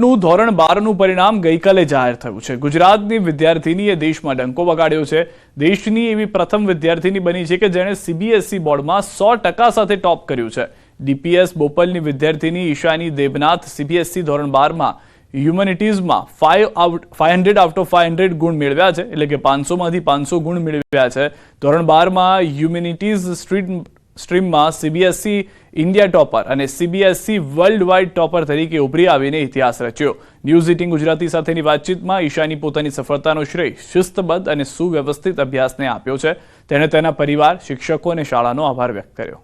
બોર્ડનું ધોરણ બારનું પરિણામ ગઈકાલે જાહેર થયું છે. ગુજરાતની વિદ્યાર્થીનીએ દેશમાં ડંકો વગાડ્યો છે. દેશની એવી પ્રથમ વિદ્યાર્થીની બની છે કે જેણે સીબીએસઈ બોર્ડમાં સો ટકા સાથે ટોપ કર્યું છે. ડીપીએસ બોપલની વિદ્યાર્થીની ઈશાની દેવનાથ સીબીએસઈ ધોરણ બારમાં હ્યુમેનિટીઝમાં five out five hundred out of five hundred ગુણ મેળવ્યા છે. એટલે કે પાંચસોમાંથી પાંચસો ગુણ મેળવ્યા છે. ધોરણ બારમાં હ્યુમેનિટીઝ સ્ટ્રીટ સ્ટ્રીમમાં સીબીએસઈ ઇન્ડિયા ટોપર અને સીબીએસઈ વર્લ્ડ વાઇડ ટોપર તરીકે ઉભરી આવીને ઇતિહાસ રચ્યો ન્યૂઝ એટીન ગુજરાતી સાથેની વાતચીતમાં ઈશાની પોતાની સફળતાનો શ્રેય શિસ્તબદ્ધ અને સુવ્યવસ્થિત અભ્યાસને આપ્યો છે તેણે તેના પરિવાર શિક્ષકો અને શાળાનો આભાર વ્યક્ત કર્યો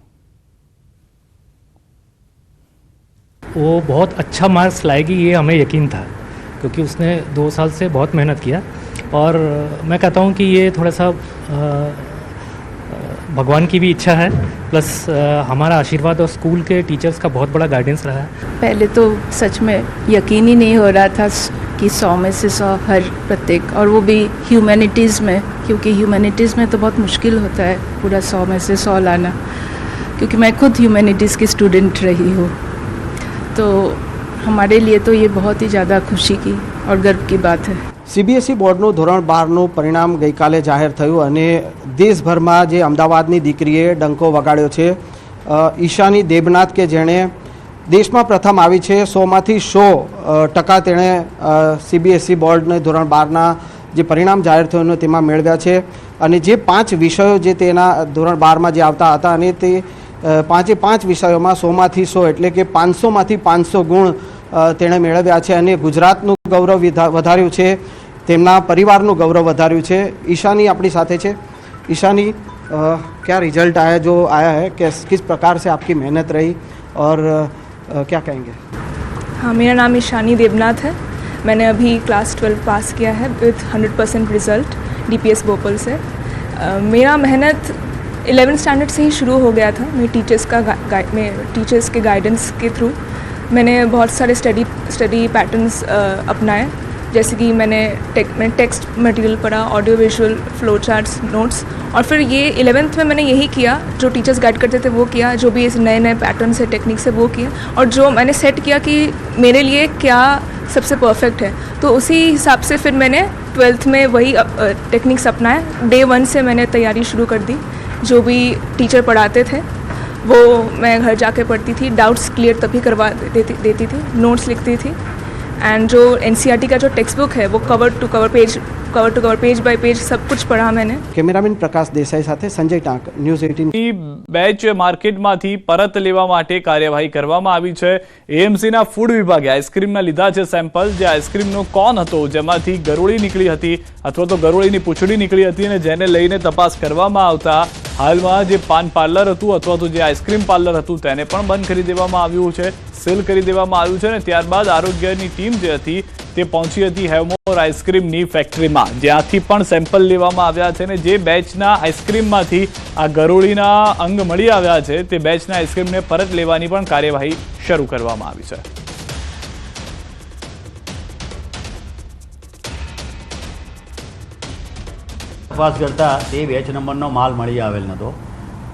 वो बहुत अच्छा मार्क्स लाएगी ये हमें यकीन था क्योंकि उसने दो साल से बहुत मेहनत किया और मैं कहता हूँ कि ये थोड़ा सा अ, भगवान की भी इच्छा है प्लस हमारा आशीर्वाद और स्कूल के टीचर्स का बहुत बड़ा गाइडेंस रहा है। पहले तो सच में यकीन ही नहीं हो रहा था कि सौ में से सौ हर प्रत्येक, और वो भी ह्यूमैनिटीज़ में, क्योंकि ह्यूमैनिटीज़ में तो बहुत मुश्किल होता है पूरा सौ में से सौ लाना, क्योंकि मैं खुद ह्यूमैनिटीज़ की स्टूडेंट रही हूँ। तो हमारे लिए तो ये बहुत ही ज़्यादा खुशी की और गर्व की बात है। સીબીએસઈ બોર્ડનું ધોરણ બારનું પરિણામ ગઈકાલે જાહેર થયું અને દેશભરમાં જે અમદાવાદની દીકરીએ ડંકો વગાડ્યો છે ઈશાની દેબનાથ કે જેણે દેશમાં પ્રથમ આવી છે, સોમાંથી સો ટકા તેણે સીબીએસઈ બોર્ડને ધોરણ બારના જે પરિણામ જાહેર થયું તેમાં મેળવ્યા છે અને જે પાંચ વિષયો જે તેના ધોરણ બારમાં જે આવતા હતા અને તે પાંચે પાંચ વિષયોમાં સોમાંથી સો એટલે કે પાંચસોમાંથી પાંચસો ગુણ તેણે મેળવ્યા છે અને ગુજરાતનું ગૌરવ વિધા- વધાર્યું છે તેમના પરિવારનું ગૌરવ વધાર્યું છે ईशानी अपनी साथे છે ईशानी अ, क्या रिजल्ट आया जो आया है किस किस प्रकार से आपकी मेहनत रही और अ, क्या कहेंगे हाँ मेरा नाम ईशानी देवनाथ है मैंने अभी क्लास ट्वेल्व पास किया है with hundred percent result DPS Bhopal से अ, मेरा मेहनत एलेवेंथ स्टैंडर्ड से ही शुरू हो गया था मेरे टीचर्स का गा- गाइ- में टीचर्स के गाइडेंस के थ्रू मैंने बहुत सारे स्टडी स्टडी पैटर्न्स अपनाए। जैसे कि मैंने टेक, मैंने टेक्स्ट मटेरियल पढ़ा audio visual flow charts notes और फिर ये इलेवेंथ में मैंने यही किया, जो टीचर्स गाइड करते थे वो किया, जो भी इस नए नए पैटर्न से टेक्निक्स है, वो किया। और जो मैंने सेट किया कि मेरे लिए क्या सबसे परफेक्ट है तो उसी हिसाब से फिर मैंने ट्वेल्थ में वही टेक्निक्स अपनाए। डे वन से मैंने तैयारी शुरू कर दी, जो भी टीचर पढ़ाते थे। वो मैं घर जाके पढ़ती थी डाउट्स क्लियर तभी करवा देती देती थी नोट्स लिखती थी एंड जो एन का जो टेक्स्ट बुक है वो cover to cover page cover to cover page by page सब कुछ पढ़ा मैंने કેમેરામેન પ્રકાશ દેસાઈ સાથે સંજય ટાંક ન્યૂઝ એટીન ની બેચ માર્કેટમાંથી પરત લેવા માટે કાર્યવાહી કરવામાં આવી છે એએમસીના ફૂડ વિભાગે આઈસ્ક્રીમના લીધા છે સેમ્પલ જે આઈસ્ક્રીમનો કોન હતો જેમાંથી ગરોળી નીકળી હતી અથવા તો ગરોળીની પૂંછડી નીકળી હતી અને જેને લઈને તપાસ કરવામાં આવતા હાલમાં જે પાન પાર્લર હતું અથવા તો જે આઈસ્ક્રીમ પાર્લર હતું, તેને પણ બંધ કરી દેવામાં આવ્યું છે. સીલ કરી દેવામાં આવ્યું છે અને ત્યારબાદ આરોગ્યની ટીમ જે હતી, તે પહોંચી હતી હેવમોર આઈસ્ક્રીમની ફેક્ટરીમાં જ્યાંથી પણ સેમ્પલ લેવામાં આવ્યા છે અને જે બેચના આઈસ્ક્રીમમાંથી આ ગરોળીના અંગ મળી આવ્યા છે, તે બેચના આઈસ્ક્રીમને પરત લેવાની પણ કાર્યવાહી શરૂ કરવામાં આવી છે. તપાસ કરતાં તે બેચ નંબરનો માલ મળી આવેલ નહોતો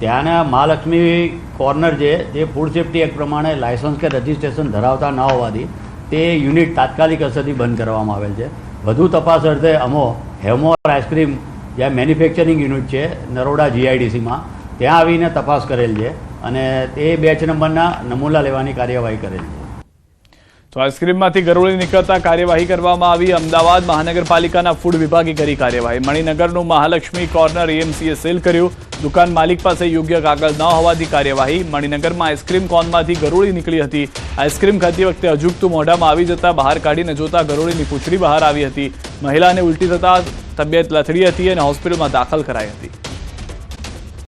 ત્યાંના મહાલક્ષ્મી કોર્નર જે જે ફૂડ સેફ્ટી એક્ટ પ્રમાણે લાયસન્સ કે રજિસ્ટ્રેશન ધરાવતા ન હોવાથી તે યુનિટ તાત્કાલિક અસરથી બંધ કરવામાં આવેલ છે. વધુ તપાસ અર્થે અમો હેમોર આઈસ્ક્રીમ જ્યાં મેન્યુફેક્ચરિંગ યુનિટ છે, નરોડા જીઆઈડીસીમાં ત્યાં આવીને તપાસ કરેલ છે અને તે બેચ નંબરના નમૂના લેવાની કાર્યવાહી કરેલ છે. તો આઈસ્ક્રીમમાંથી ગરોળી નીકળતા કાર્યવાહી કરવામાં આવી. અમદાવાદ મહાનગરપાલિકાના ફૂડ વિભાગે કરી કાર્યવાહી. મણિનગરનું મહાલક્ષ્મી કોર્નર એએમસીએ સીલ કર્યું. દુકાન માલિક પાસે યોગ્ય કાગળ ન હોવાથી કાર્યવાહી. મણિનગરમાં આઈસ્ક્રીમ કોનમાંથી ગરોળી નીકળી હતી. આઈસ્ક્રીમ ખાતી વખતે અજુગતું મોઢામાં આવી જતા બહાર કાઢીને જોતા ગરોળીની પૂંછડી બહાર આવી હતી. મહિલાને ઉલટી થતા તબિયત લથડી હતી અને હોસ્પિટલમાં દાખલ કરાઈ હતી.